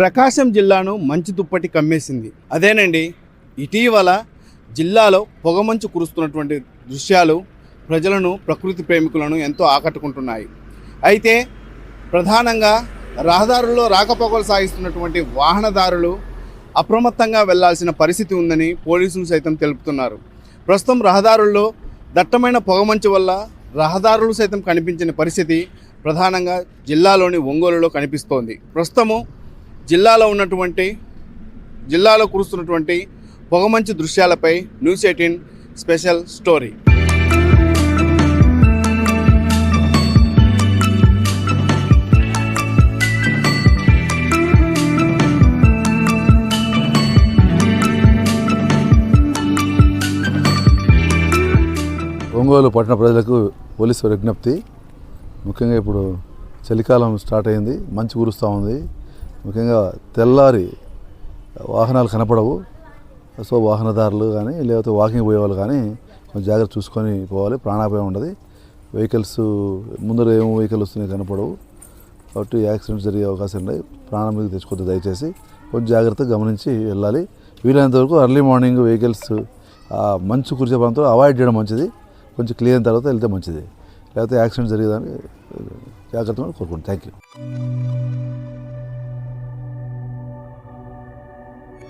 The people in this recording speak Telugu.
ప్రకాశం జిల్లాను మంచి దుప్పటి కమ్మేసింది. అదేనండి ఇటీవల జిల్లాలో పొగమంచు కురుస్తున్నటువంటి దృశ్యాలు ప్రజలను ప్రకృతి ప్రేమికులను ఎంతో ఆకట్టుకుంటున్నాయి. అయితే ప్రధానంగా రహదారుల్లో రాకపోకలు సాగిస్తున్నటువంటి వాహనదారులు అప్రమత్తంగా వెళ్ళాల్సిన పరిస్థితి ఉందని పోలీసులు సైతం తెలుపుతున్నారు. ప్రస్తుతం రహదారుల్లో దట్టమైన పొగమంచు వల్ల రహదారులు సైతం కనిపించిన పరిస్థితి ప్రధానంగా జిల్లాలోని ఒంగోలులో కనిపిస్తోంది. ప్రస్తుతము జిల్లాలో ఉన్నటువంటి జిల్లాలో కురుస్తున్నటువంటి పొగమంచు దృశ్యాలపై News Eighteen special story. Ongole పట్టణ ప్రజలకు పోలీసు విజ్ఞప్తి. ముఖ్యంగా ఇప్పుడు చలికాలం స్టార్ట్ అయింది మంచు కురుస్తూ ఉంది. ముఖ్యంగా తెల్లారి వాహనాలు కనపడవు. సో వాహనదారులు కానీ లేకపోతే వాకింగ్ పోయేవాళ్ళు కానీ కొంచెం జాగ్రత్త చూసుకొని పోవాలి. ప్రాణాపాయం ఉండదు. వెహికల్స్ ముందర ఏమో వెహికల్ వస్తున్నాయి కనపడవు. కాబట్టి యాక్సిడెంట్స్ జరిగే అవకాశం ఉన్నాయి ప్రాణం మీద తెచ్చుకోవద్దు దయచేసి. కొంచెం జాగ్రత్తగా గమనించి వెళ్ళాలి. వీలైనంత వరకు ఎర్లీ మార్నింగ్ వెహికల్స్ ఆ మంచు కురిసే ప్రాంతంలో అవాయిడ్ చేయడం మంచిది. కొంచెం క్లియర్ అయిన తర్వాత వెళ్తే మంచిది. లేకపోతే యాక్సిడెంట్ జరిగేదాన్ని జాగ్రత్తగా కోరుకుంటాను థ్యాంక్ యూ